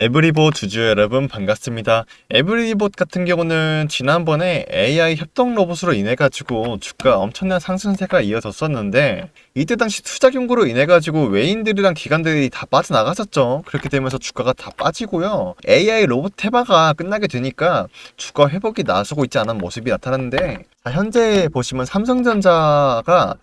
에브리봇 주주 여러분 반갑습니다. 에브리봇 같은 경우는 지난번에 AI 협동 로봇으로 인해 가지고 주가 엄청난 상승세가 이어졌었는데 이때 당시 투자 경고로 인해 가지고 외인들이랑 기관들이 다 빠져나갔었죠. 그렇게 되면서 주가가 다 빠지고요. AI 로봇 테마가 끝나게 되니까 주가 회복이 나서고 있지 않은 모습이 나타났는데 자, 현재 보시면 삼성전자가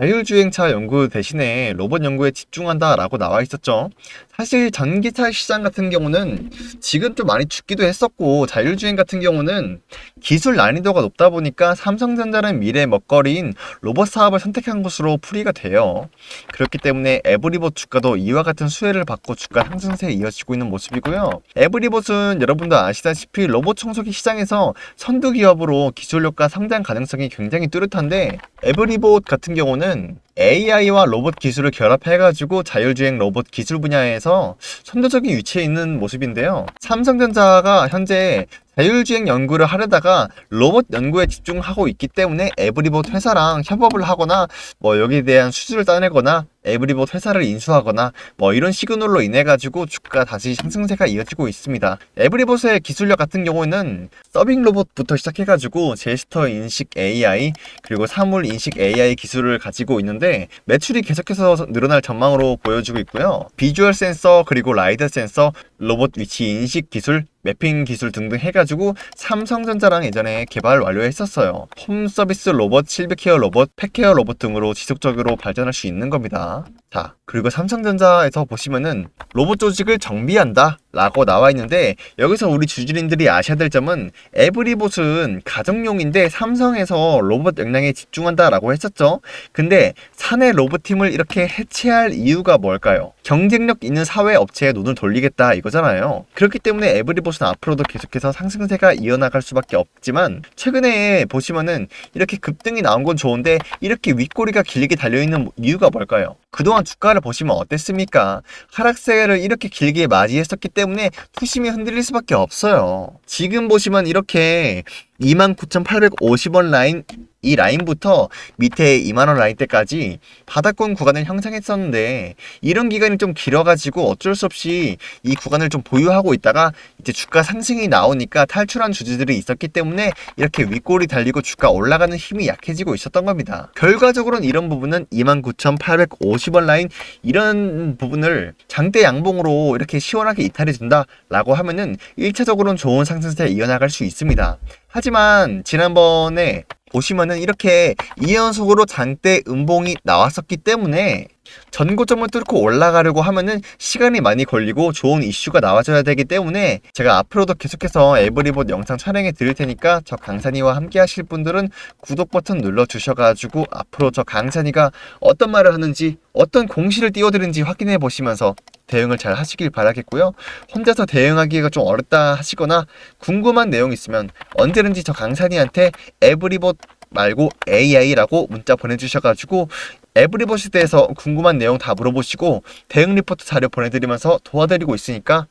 자율주행차 연구 대신에 로봇 연구에 집중한다라고 나와 있었죠. 사실 전기차 시장 같은 경우는 지금 좀 많이 죽기도 했었고 자율주행 같은 경우는 기술 난이도가 높다 보니까 삼성전자는 미래 먹거리인 로봇 사업을 선택한 것으로 풀이가 돼요. 그렇기 때문에 에브리봇 주가도 이와 같은 수혜를 받고 주가 상승세에 이어지고 있는 모습이고요. 에브리봇은 여러분도 아시다시피 로봇 청소기 시장에서 선두 기업으로 기술력과 성장 가능성이 굉장히 뚜렷한데 에브리봇 같은 경우는 AI와 로봇 기술을 결합해가지고 자율주행 로봇 기술 분야에서 선도적인 위치에 있는 모습인데요. 삼성전자가 현재 자율주행 연구를 하려다가 로봇 연구에 집중하고 있기 때문에 에브리봇 회사랑 협업을 하거나 뭐 여기에 대한 수주를 따내거나 에브리봇 회사를 인수하거나 뭐 이런 시그널로 인해 가지고 주가 다시 상승세가 이어지고 있습니다. 에브리봇의 기술력 같은 경우는 서빙 로봇부터 시작해 가지고 제스처 인식 AI 그리고 사물 인식 AI 기술을 가지고 있는데 매출이 계속해서 늘어날 전망으로 보여지고 있고요. 비주얼 센서 그리고 라이더 센서 로봇 위치 인식 기술 매핑 기술 등등 해가지고 삼성전자랑 예전에 개발 완료했었어요. 홈 서비스 로봇, 실비케어 로봇, 펫케어 로봇 등으로 지속적으로 발전할 수 있는 겁니다. 자, 그리고 삼성전자에서 보시면은 로봇 조직을 정비한다 라고 나와 있는데 여기서 우리 주주님들이 아셔야 될 점은 에브리봇은 가정용인데 삼성에서 로봇 역량에 집중한다 라고 했었죠. 근데 사내 로봇팀을 이렇게 해체할 이유가 뭘까요? 경쟁력 있는 사회 업체에 눈을 돌리겠다 이거잖아요. 그렇기 때문에 에브리봇은 앞으로도 계속해서 상승세가 이어나갈 수밖에 없지만 최근에 보시면은 이렇게 급등이 나온 건 좋은데 이렇게 윗꼬리가 길게 달려 있는 이유가 뭘까요? 그동안 주가를 보시면 어땠습니까? 하락세를 이렇게 길게 맞이했었기 때문에 투심이 흔들릴 수밖에 없어요. 지금 보시면 이렇게 29,850원 라인 이 라인부터 밑에 2만원 라인 때까지 바닥권 구간을 형성했었는데 이런 기간이 좀 길어가지고 어쩔 수 없이 이 구간을 좀 보유하고 있다가 이제 주가 상승이 나오니까 탈출한 주주들이 있었기 때문에 이렇게 윗골이 달리고 주가 올라가는 힘이 약해지고 있었던 겁니다. 결과적으로는 이런 부분은 29,850원 라인 이런 부분을 장대 양봉으로 이렇게 시원하게 이탈해 준다 라고 하면은 1차적으로는 좋은 상승세에 이어나갈 수 있습니다. 하지만 지난번에 보시면은 이렇게 2연속으로 장대 음봉이 나왔었기 때문에 전고점을 뚫고 올라가려고 하면은 시간이 많이 걸리고 좋은 이슈가 나와줘야 되기 때문에 제가 앞으로도 계속해서 에브리봇 영상 촬영해 드릴 테니까 저 강산이와 함께 하실 분들은 구독 버튼 눌러 주셔가지고 앞으로 저 강산이가 어떤 말을 하는지 어떤 공시를 띄워드는지 확인해 보시면서 대응을 잘 하시길 바라겠고요. 혼자서 대응하기가 좀 어렵다 하시거나 궁금한 내용 있으면 언제든지 저 강산이한테 에브리봇 말고 AI라고 문자 보내주셔가지고 에브리봇에 대해서 궁금한 내용 다 물어보시고 대응 리포트 자료 보내드리면서 도와드리고 있으니까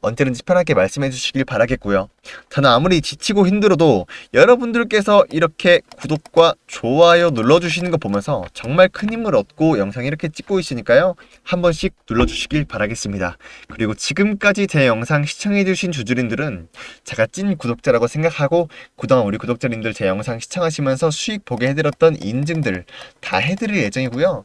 언제든지 편하게 말씀해 주시길 바라겠고요. 저는 아무리 지치고 힘들어도 여러분들께서 이렇게 구독과 좋아요 눌러주시는 거 보면서 정말 큰 힘을 얻고 영상 이렇게 찍고 있으니까요. 한 번씩 눌러주시길 바라겠습니다. 그리고 지금까지 제 영상 시청해주신 주주님들은 제가 찐 구독자라고 생각하고 그동안 우리 구독자님들 제 영상 시청하시면서 수익 보게 해드렸던 인증들 다 해드릴 예정이고요.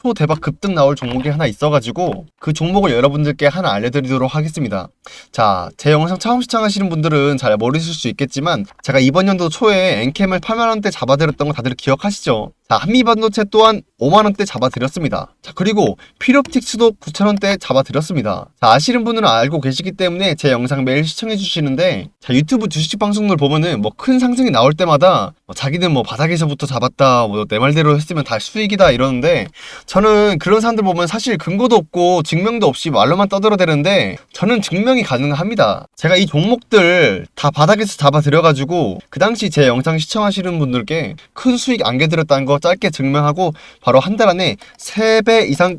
초대박 급등 나올 종목이 하나 있어가지고 그 종목을 여러분들께 하나 알려드리도록 하겠습니다. 자, 제 영상 처음 시청하시는 분들은 잘 모르실 수 있겠지만 제가 이번 연도 초에 엔캠을 8만원대 잡아드렸던 거 다들 기억하시죠? 자, 한미반도체 또한 5만원대 잡아드렸습니다. 자, 그리고 필옵틱스도 9천원대 잡아드렸습니다. 자, 아시는 분은 알고 계시기 때문에 제 영상 매일 시청해주시는데 자, 유튜브 주식 방송들 보면은 뭐 큰 상승이 나올 때마다 뭐 자기는 뭐 바닥에서부터 잡았다, 뭐 내 말대로 했으면 다 수익이다 이러는데 저는 그런 사람들 보면 사실 근거도 없고 증명도 없이 말로만 떠들어대는데 저는 증명이 가능합니다. 제가 이 종목들 다 바닥에서 잡아들여가지고 그 당시 제 영상 시청하시는 분들께 큰 수익 안겨드렸다는 거 짧게 증명하고 바로 한 달 안에 3배 이상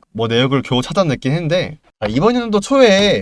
뭐 내역을 겨우 찾아냈긴 했는데 자, 이번 연도 초에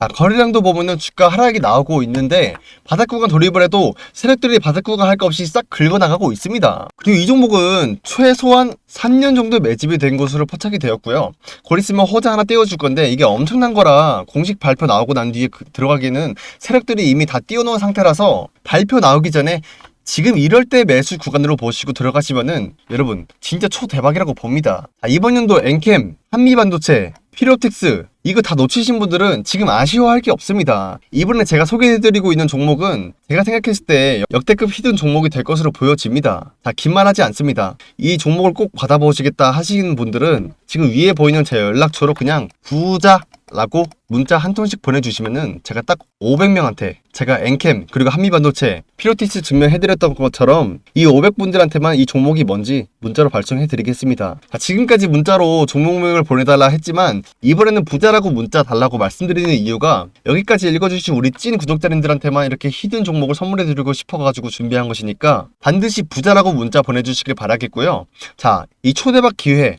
아, 거래량도 보면은 주가 하락이 나오고 있는데 바닥 구간 돌입을 해도 세력들이 바닥 구간 할거 없이 싹 긁어나가고 있습니다. 그리고 이 종목은 최소한 3년 정도 매집이 된 것으로 포착이 되었고요. 곧 있으면 호자 하나 띄워줄 건데 이게 엄청난 거라 공식 발표 나오고 난 뒤에 그- 들어가기는 세력들이 이미 다 띄워놓은 상태라서 발표 나오기 전에 지금 이럴 때 매수 구간으로 보시고 들어가시면은 여러분 진짜 초대박이라고 봅니다. 자, 이번 연도 엔캠, 한미반도체, 피로틱스 이거 다 놓치신 분들은 지금 아쉬워할 게 없습니다. 이번에 제가 소개해드리고 있는 종목은 제가 생각했을 때 역대급 히든 종목이 될 것으로 보여집니다. 자, 긴 말하지 않습니다. 이 종목을 꼭 받아보시겠다 하시는 분들은 지금 위에 보이는 제 연락처로 그냥 부자 라고 문자 한 통씩 보내주시면은 제가 딱 500명한테 제가 엔캠 그리고 한미반도체 피로티스 증명해드렸던 것처럼 이 500분들한테만 이 종목이 뭔지 문자로 발송해드리겠습니다. 자, 지금까지 문자로 종목명을 보내달라 했지만 이번에는 부자라 고 부자라고 문자 달라고 말씀드리는 이유가 여기까지 읽어주신 우리 찐 구독자님들한테만 이렇게 히든 종목을 선물해드리고 싶어가지고 준비한 것이니까 반드시 부자라고 문자 보내주시길 바라겠고요. 자, 이 초대박 기회